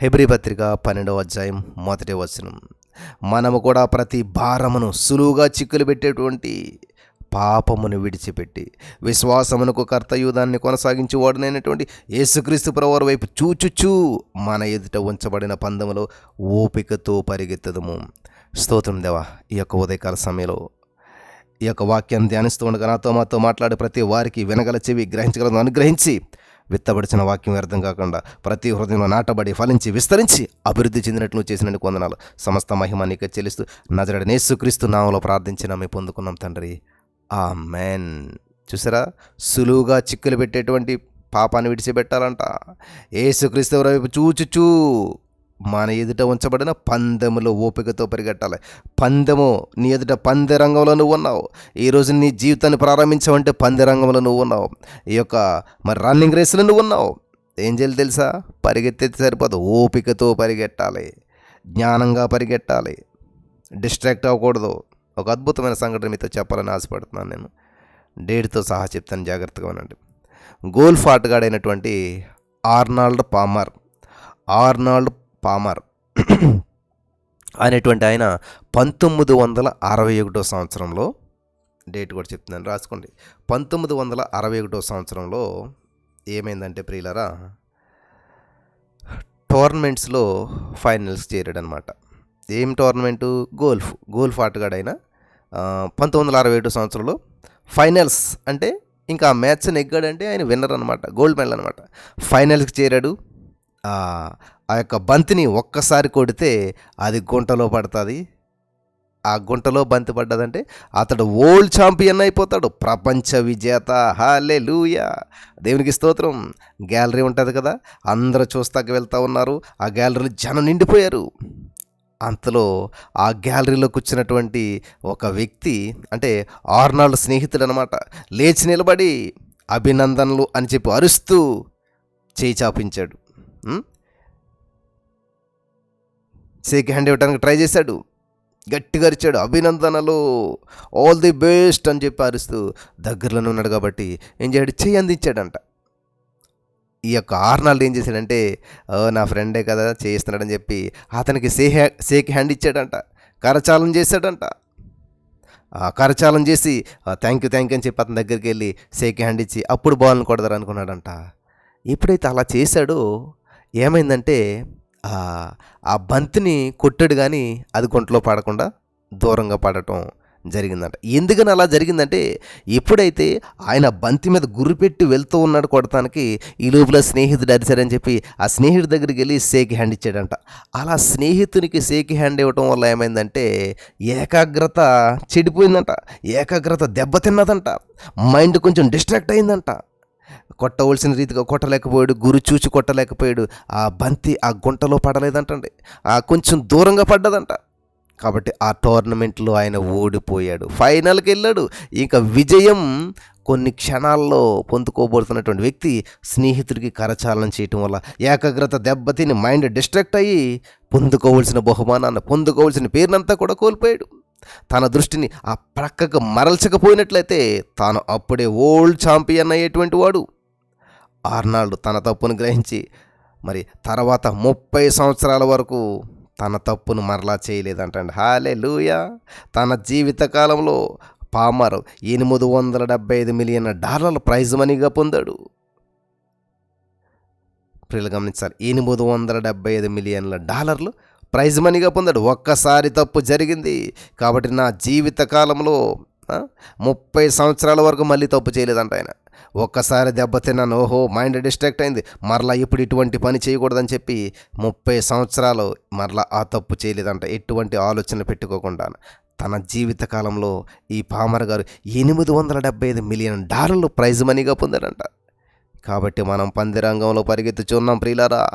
హెబ్రి పత్రిక పన్నెండవ అధ్యాయం మొదటి వచనం. మనము కూడా ప్రతి భారమును సులువుగా చిక్కులు పెట్టేటువంటి పాపమును విడిచిపెట్టి విశ్వాసమునకు కర్తయు దాన్ని కొనసాగించి వాడునైనటువంటి యేసుక్రీస్తు ప్రవర్ వైపు చూచుచూ మన ఎదుట ఉంచబడిన పందములో ఓపికతో పరిగెత్తదము. స్తోత్రం దేవా ఈ యొక్క ఉదయకాల సమయంలో ఈ యొక్క వాక్యాన్ని ధ్యానిస్తూ ఉండగా నాతో మాతో మాట్లాడే ప్రతి వారికి వినగల చెవి గ్రహించగలను అనుగ్రహించి విత్తబడిచిన వాక్యం వ్యర్థం కాకుండా ప్రతి హృదయంలో నాటబడి ఫలించి విస్తరించి అభివృద్ధి చెందినట్లు చేసినట్టు కొందనాలు సమస్త మహిమ నీకే చెల్లిస్తూ నజరడ నేసుక్రీస్తు నామలో ప్రార్థించిన మేము పొందుకున్నాం తండ్రి. ఆ మెన్ చూసారా? సులువుగా చిక్కులు పెట్టేటువంటి పాపాన్ని విడిచిపెట్టాలంట. ఏసుక్రీస్తు వైపు చూచుచూ మన ఎదుట ఉంచబడిన పందెములో ఓపికతో పరిగెట్టాలి. పందెము నీ ఎదుట పందె రంగంలో నువ్వు ఉన్నావు. ఈరోజు నీ జీవితాన్ని ప్రారంభించావంటే పందె రంగంలో నువ్వు ఉన్నావు. ఈ యొక్క మరి రన్నింగ్ రేస్లో నువ్వు ఉన్నావు. ఏం చేయాలి తెలుసా? పరిగెత్తే సరిపోదు. ఓపికతో పరిగెట్టాలి. జ్ఞానంగా పరిగెట్టాలి. డిస్ట్రాక్ట్ అవ్వకూడదు. ఒక అద్భుతమైన సంఘటన మీతో చెప్పాలని ఆశపడుతున్నాను నేను. డేట్తో సహా చెప్తాను. జాగ్రత్తగా వినండి. గోల్ఫ్ ఆటగాడైనటువంటి ఆర్నాల్డ్ పామర్. ఆర్నాల్డ్ పామర్ అనేటువంటి ఆయన పంతొమ్మిది వందల అరవై ఒకటో సంవత్సరంలో డేట్ కూడా చెప్తున్నాను రాసుకోండి. పంతొమ్మిది వందల అరవై ఒకటో సంవత్సరంలో ఏమైందంటే ప్రియులరా టోర్నమెంట్స్లో ఫైనల్స్ చేరాడనమాట ఏం టోర్నమెంటు? గోల్ఫ్. గోల్ఫ్ ఆటగాడైన పంతొమ్మిది వందల అరవై ఏడు సంవత్సరంలో ఫైనల్స్ అంటే ఇంకా ఆ మ్యాచ్ నెగ్గాడంటే ఆయన విన్నర్ అనమాట గోల్డ్ మెడల్ అనమాట ఫైనల్స్కి చేరాడు. ఆ యొక్క బంతిని ఒక్కసారి కొడితే అది గుంటలో పడుతుంది. ఆ గుంటలో బంతి పడ్డదంటే అతడు ఓల్డ్ ఛాంపియన్ అయిపోతాడు. ప్రపంచ విజేత. హాలే లూయా దేవునికి స్తోత్రం. గ్యాలరీ ఉంటుంది కదా? అందరూ చూస్తాక వెళ్తూ ఉన్నారు. ఆ గ్యాలరీలో జనం నిండిపోయారు. అంతలో ఆ గ్యాలరీలో కూర్చున్నటువంటి ఒక వ్యక్తి అంటే ఆర్నాల్డ్ స్నేహితుడు అనమాట లేచి నిలబడి అభినందనలు అని చెప్పి అరుస్తూ చేయి చాపించాడు. షేక్ హ్యాండ్ ఇవ్వడానికి ట్రై చేశాడు. గట్టిగా అరిచాడు. అభినందనలు. ఆల్ ది బెస్ట్ అని చెప్పి అరుస్తూ దగ్గరలోనే ఉన్నాడు కాబట్టి ఏం చేయడు చెయ్యి అందించాడంట. ఈ యొక్క ఆర్నాల్డ్ ఏం చేశాడంటే నా ఫ్రెండే కదా చేయిస్తున్నాడని చెప్పి అతనికి సే షేక్ హ్యాండ్ ఇచ్చాడంట. కరచాలం చేశాడంట. కరచాలం చేసి థ్యాంక్ యూ థ్యాంక్ యూ అని చెప్పి అతని దగ్గరికి వెళ్ళి షేక్ హ్యాండ్ ఇచ్చి అప్పుడు బాల్ని కొడదారు అనుకున్నాడంట. ఎప్పుడైతే అలా చేశాడో ఏమైందంటే ఆ బంతిని కొట్టాడు కానీ అది గుంటలో పడకుండా దూరంగా పడటం జరిగిందంట. ఎందుకని అలా జరిగిందంటే ఎప్పుడైతే ఆయన బంతి మీద గురి పెట్టి వెళ్తూ ఉన్నాడు కొడతానికి ఈ లోపల స్నేహితుడు అరిచారని చెప్పి ఆ స్నేహితుడి దగ్గరికి వెళ్ళి సేకి హ్యాండ్ ఇచ్చాడంట. అలా స్నేహితునికి సేకి హ్యాండ్ ఇవ్వటం వల్ల ఏమైందంటే ఏకాగ్రత చెడిపోయిందంట. ఏకాగ్రత దెబ్బతిన్నదంట. మైండ్ కొంచెం డిస్ట్రాక్ట్ అయిందంట. కొట్టవలసిన రీతిగా కొట్టలేకపోయాడు గురి చూచి కొట్టలేకపోయాడు. ఆ బంతి ఆ గుంటలో పడలేదంటండి. ఆ కొంచెం దూరంగా పడ్డదంట. కాబట్టి ఆ టోర్నమెంట్లో ఆయన ఓడిపోయాడు. ఫైనల్కి వెళ్ళాడు. ఇంకా విజయం కొన్ని క్షణాల్లో పొందుకోబోతున్నటువంటి వ్యక్తి స్నేహితుడికి కరచాలనం చేయటం వల్ల ఏకాగ్రత దెబ్బతిని మైండ్ డిస్ట్రాక్ట్ అయ్యి పొందుకోవలసిన బహుమానాన్ని పొందుకోవలసిన పేరునంతా కూడా కోల్పోయాడు. తన దృష్టిని ఆ ప్రక్కకు మరల్చకపోయినట్లయితే తాను అప్పుడే ఓల్డ్ ఛాంపియన్ అయ్యేటువంటి వాడు. ఆర్నాల్డ్ తన తప్పును గ్రహించి మరి తర్వాత ముప్పై సంవత్సరాల వరకు తన తప్పును మరలా చేయలేదంటండి. హాలే లూయా తన జీవితకాలంలో పామర్ ఎనిమిది వందల డెబ్బై ఐదు మిలియన్ డాలర్ల ప్రైజ్ మనీగా పొందాడు. ప్రియులు గమనించాలి ఎనిమిది వందల డెబ్బై ఐదు మిలియన్ల డాలర్లు ప్రైజ్ మనీగా పొందాడు. ఒక్కసారి తప్పు జరిగింది కాబట్టి నా జీవితకాలంలో ముప్పై సంవత్సరాల వరకు మళ్ళీ తప్పు చేయలేదంట ఆయన. ఒక్కసారి దెబ్బతిన్నాను ఓహో మైండ్ డిస్ట్రాక్ట్ అయింది. మరలా ఇప్పుడు ఇటువంటి పని చేయకూడదని చెప్పి ముప్పై సంవత్సరాలు మరలా ఆ తప్పు చేయలేదంట. ఎటువంటి ఆలోచన పెట్టుకోకుండా తన జీవితకాలంలో ఈ పామర్ గారు ఎనిమిది వందల డెబ్బై ఐదు మిలియన్ డాలర్లు ప్రైజ్ మనీగా పొందారంట. కాబట్టి మనం పందిరంగంలో పరిగెత్తుచున్నాం ప్రియులారా.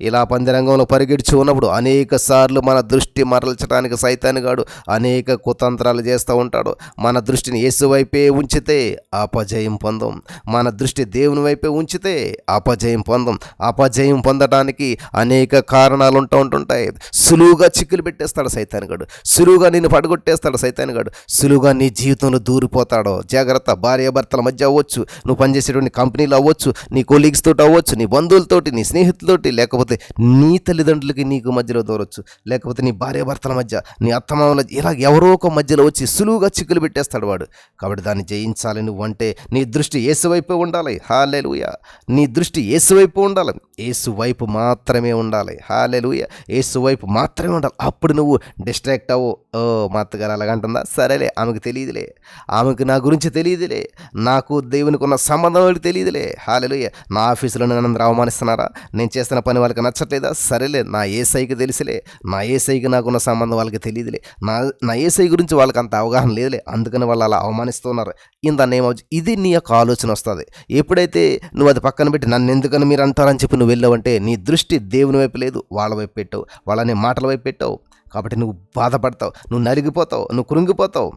ఇలా పందిరంగంలో పరిగెడుచు ఉన్నప్పుడు అనేక సార్లు మన దృష్టి మరల్చడానికి సైతానుగాడు అనేక కుతంత్రాలు చేస్తూ ఉంటాడు. మన దృష్టిని యేసు వైపే ఉంచితే అపజయం పొందం. మన దృష్టి దేవుని వైపే ఉంచితే అపజయం పొందం. అపజయం పొందడానికి అనేక కారణాలు ఉంటూ ఉంటుంటాయి. సులువుగా చిక్కులు పెట్టేస్తాడు సైతానుగాడు సులువుగా నిన్ను పడగొట్టేస్తాడు సైతానుగాడు సులువుగా నీ జీవితంలో దూరిపోతాడో. జాగ్రత్త భార్యాభర్తల మధ్య అవ్వచ్చు. నువ్వు పనిచేసేటువంటి కంపెనీలు అవ్వచ్చు. నీ కొలీగ్స్ తోటి అవ్వచ్చు. నీ బంధువులతోటి నీ స్నేహితులతోటి లేక లేకపోతే నీ తల్లిదండ్రులకి నీకు మధ్యలో దూరొచ్చు. లేకపోతే నీ భార్య భర్తల మధ్య నీ అత్తమామల ఇలా ఎవరో ఒక మధ్యలో వచ్చి సులువుగా చిక్కులు పెట్టేస్తాడు వాడు. కాబట్టి దాన్ని జయించాలి నువ్వు అంటే నీ దృష్టి ఏసు వైపు ఉండాలి. హాలెలుయ. నీ దృష్టి ఏసు వైపు ఉండాలి. ఏసు వైపు మాత్రమే ఉండాలి. హాలెలుయ. ఏసు వైపు మాత్రమే ఉండాలి. అప్పుడు నువ్వు డిస్ట్రాక్ట్ అవ్వు. ఓ మా అత్తగారు అలాగంటుందా సరేలే ఆమెకు తెలియదులే. ఆమెకు నా గురించి తెలియదులే. నాకు దేవునికి ఉన్న సంబంధం తెలియదులే. హాలెలుయ. నా ఆఫీసులో నన్ను అవమానిస్తున్నారా? నేను చేస్తున్న పని వాళ్ళకి నచ్చట్లేదా? సరేలే నా ఏసైకి తెలిసిలే నా ఏసైకి నాకున్న సంబంధం వాళ్ళకి తెలియదులే. నా నా ఏసై గురించి వాళ్ళకి అంత అవగాహన లేదులే అందుకని వాళ్ళు అలా అవమానిస్తున్నారు. ఇంత నేమ్ ఇది నీ యొక్క ఆలోచన వస్తుంది. ఎప్పుడైతే నువ్వు అది పక్కన పెట్టి నన్ను ఎందుకని మీరు అంటారని చెప్పి నువ్వు వెళ్ళావంటే నీ దృష్టి దేవుని వైపు లేదు వాళ్ళ వైపు పెట్టావు. వాళ్ళని మాటల వైపు పెట్టావు. కాబట్టి నువ్వు బాధపడతావు నువ్వు నలిగిపోతావు నువ్వు కృంగిపోతావు.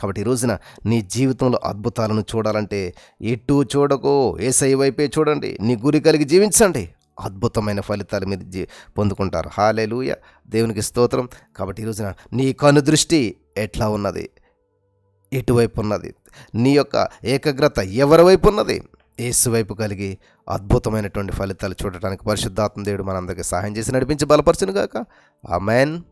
కాబట్టి ఈ రోజున నీ జీవితంలో అద్భుతాలను చూడాలంటే ఎటు చూడకో ఏసై వైపే చూడండి నీ గురి కలిగి జీవించండి. అద్భుతమైన ఫలితాలు మీరు జీ పొందుకుంటారు. హాలేలుయ. దేవునికి స్తోత్రం. కాబట్టి ఈరోజున నీ కను దృష్టి ఎట్లా ఉన్నది? ఎటువైపు ఉన్నది? నీ యొక్క ఏకాగ్రత ఎవరి వైపు ఉన్నది? ఏసు వైపు కలిగి అద్భుతమైనటువంటి ఫలితాలు చూడటానికి పరిశుద్ధాత్మ దేవుడు మనందరికీ సహాయం చేసి నడిపించి బలపరచునుగాక. ఆ మ్యాన్